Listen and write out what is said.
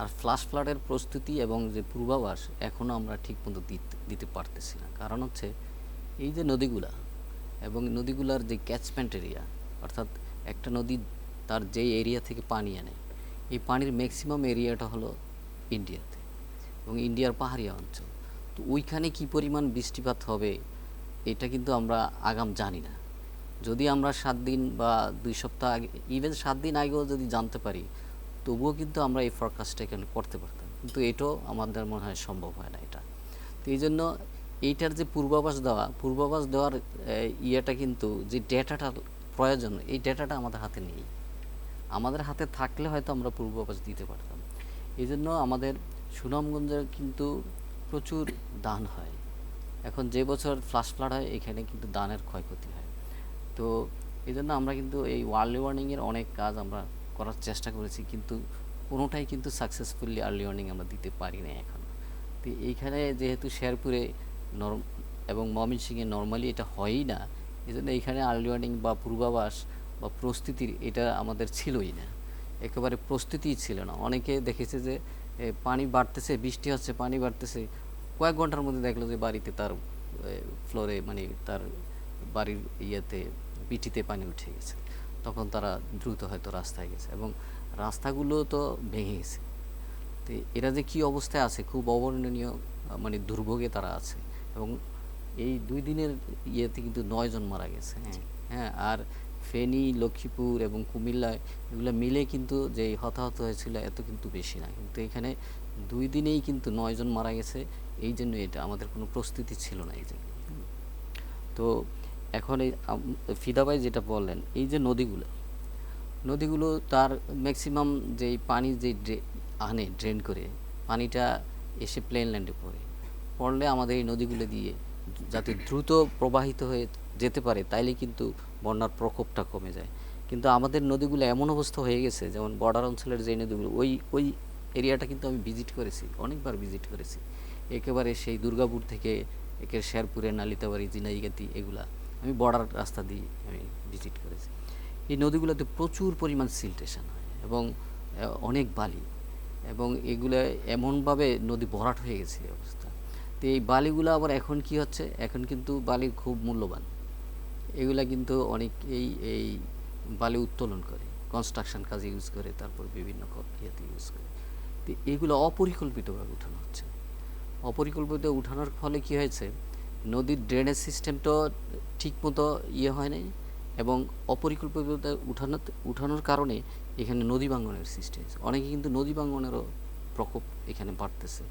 আর flush ফ্লাডের প্রস্তুতি এবং যে পূর্বাভাস এখনও আমরা ঠিকমতো দিতে দিতে পারতেছি না। কারণ হচ্ছে এই যে নদীগুলা এবং নদীগুলার যে ক্যাচমেন্ট এরিয়া অর্থাৎ একটা নদী তার যেই এরিয়া থেকে পানি আনে, এই পানির ম্যাক্সিমাম এরিয়াটা হলো ইন্ডিয়াতে এবং ইন্ডিয়ার পাহাড়িয়া অঞ্চল। তো ওইখানে কি পরিমাণ বৃষ্টিপাত হবে, এটা কিন্তু আমরা আগাম জানি না। যদি আমরা সাত দিন বা দুই সপ্তাহ আগে ইভেন সাত দিন আগেও যদি জানতে পারি তবুও কিন্তু আমরা এই ফরকাস্টটা এখানে করতে পারতাম। কিন্তু এটাও আমাদের মনে হয় সম্ভব হয় না এটা। তো এই জন্য এইটার যে পূর্বাভাস দেওয়া, পূর্বাভাস দেওয়ার ইয়েটা কিন্তু যে ডেটাটা প্রয়োজন, এই ডেটাটা আমাদের হাতে নেই। আমাদের হাতে থাকলে হয়তো আমরা পূর্বাভাস দিতে পারতাম। এই জন্য আমাদের সুনামগঞ্জের কিন্তু প্রচুর দান হয়। এখন যে বছর ফ্লাশ ফ্লাড হয়, এখানে কিন্তু দানের ক্ষয়ক্ষতি হয়। তো এই জন্য আমরা কিন্তু এই আর্লি ওয়ার্নিংয়ের অনেক কাজ আমরা করার চেষ্টা করেছি, কিন্তু কোনোটাই কিন্তু সাকসেসফুলি আর্লি ওয়ার্নিং আমরা দিতে পারি না এখন। তো এইখানে যেহেতু শেরপুরে নরম এবং ময়মনসিংহে নর্মালি এটা হয়ই না এই জন্য এইখানে আর্লি ওয়ার্নিং বা পূর্বাভাস বা প্রস্তুতির এটা আমাদের ছিলই না। একেবারে প্রস্তুতিই ছিল না। অনেকে দেখেছে যে পানি বাড়তেছে, বৃষ্টি হচ্ছে, পানি বাড়তেছে, কয়েক ঘণ্টার মধ্যে দেখল যে বাড়িতে তার ফ্লোরে মানে তার বাড়ির ইয়েতে, পিঠিতে পানি উঠে গেছে। তখন তারা দ্রুত হয়তো রাস্তায় গেছে এবং রাস্তাগুলো তো ভেঙে গেছে। তো এরা যে কী অবস্থায় আছে খুব অবর্ণনীয় মানে দুর্ভোগে তারা আছে এবং এই দুই দিনের ইয়েতে কিন্তু নয়জন মারা গেছে। হ্যাঁ। হ্যাঁ আর ফেনী লক্ষ্মীপুর এবং কুমিল্লায় এগুলো মিলে কিন্তু যে হতাহত হয়েছিল এত কিন্তু বেশি না। কিন্তু এখানে দুই দিনেই কিন্তু নয়জন মারা গেছে এই জন্য এটা আমাদের কোনো প্রস্তুতি ছিল না এই জন্য। তো এখন এই, আম- ফিদা ভাই যেটা বললেন, এই যে নদীগুলো নদীগুলো তার ম্যাক্সিমাম যেই পানি যে আনে ড্রেন করে, পানিটা এসে প্লেন ল্যান্ডে পড়ে। পড়লে আমাদের এই নদীগুলো দিয়ে যাতে দ্রুত প্রবাহিত হয়ে যেতে পারে, তাইলে কিন্তু বন্যার প্রকোপটা কমে যায়। কিন্তু আমাদের নদীগুলো এমন অবস্থা হয়ে গেছে, যেমন বর্ডার অঞ্চলের যে নদীগুলো, ওই ওই এরিয়াটা কিন্তু আমি ভিজিট করেছি, অনেকবার ভিজিট করেছি। একেবারে সেই দুর্গাপুর থেকে একে শেরপুরের নালিতাবাড়ি জিনাইগাতি এগুলা। আমি বর্ডার রাস্তা দিয়ে আমি ভিজিট করেছি। এই নদীগুলোতে প্রচুর পরিমাণ সিলটেশন হয় এবং অনেক বালি এবং এগুলো এমনভাবে নদী ভরাট হয়ে গেছে এই অবস্থা। তো এই বালিগুলো আবার এখন কি হচ্ছে? এখন কিন্তু বালি খুব মূল্যবান। এগুলা কিন্তু অনেক এই এই বালি উত্তোলন করে কনস্ট্রাকশন কাজে ইউজ করে, তারপর বিভিন্ন ইয়েতে ইউজ করে। তো এগুলো অপরিকল্পিতভাবে উঠানো হচ্ছে। অপরিকল্পিত উঠানোর ফলে কি হয়েছে? নদীর ড্রেনেজ সিস্টেমটাও ঠিকমতো ইয়ে হয় নাই এবং অপরিকল্পিত উঠানো উঠানোর কারণে এখানে নদী ভাঙনের সৃষ্টি হয়েছে। অনেকে কিন্তু নদী ভাঙনেরও প্রকোপ এখানে বাড়তেছে।